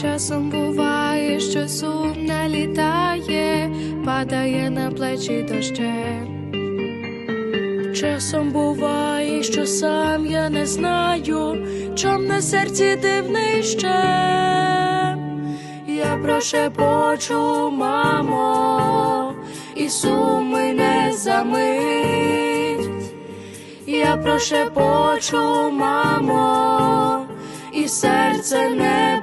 Часом буває, що сум налітає, падає на плечі дощем. Часом буває, що сам я не знаю, чом на серці дивний щем. Я прошепочу, мамо, і суми не замить. Я прошепочу, мамо, і серце не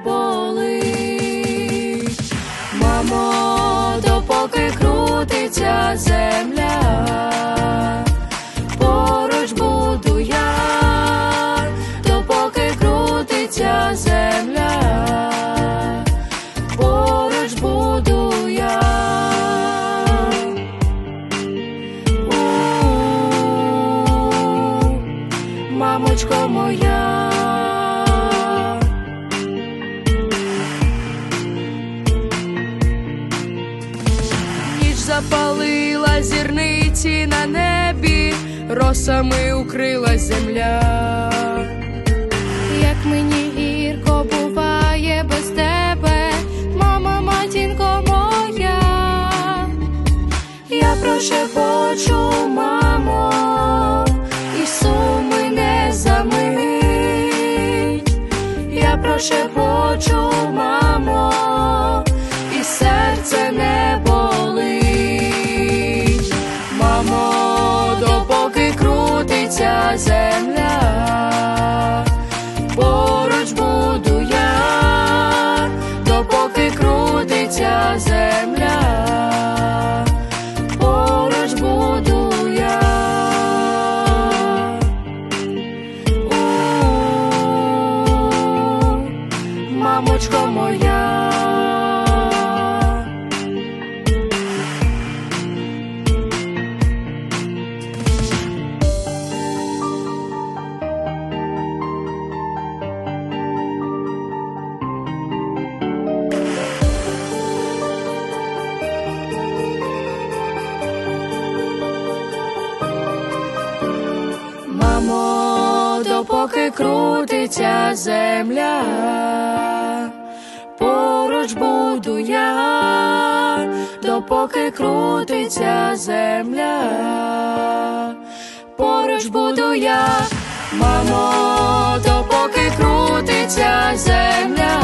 земля, поруч буду я, допоки крутиться земля, поруч буду я. У, Мамочко моя. Запалила зірниці на небі, росами укрила земля. Як мені гірко буває без тебе, мама, матінко моя. Я прошепочу, мамо, і суми не замить. Я прошепочу, земля, поруч буду я, допоки крутиться земля, поруч буду я. У, Мамочко моя. Допоки крутиться земля, поруч буду я, допоки крутиться земля, поруч буду я, мамо, допоки крутиться земля.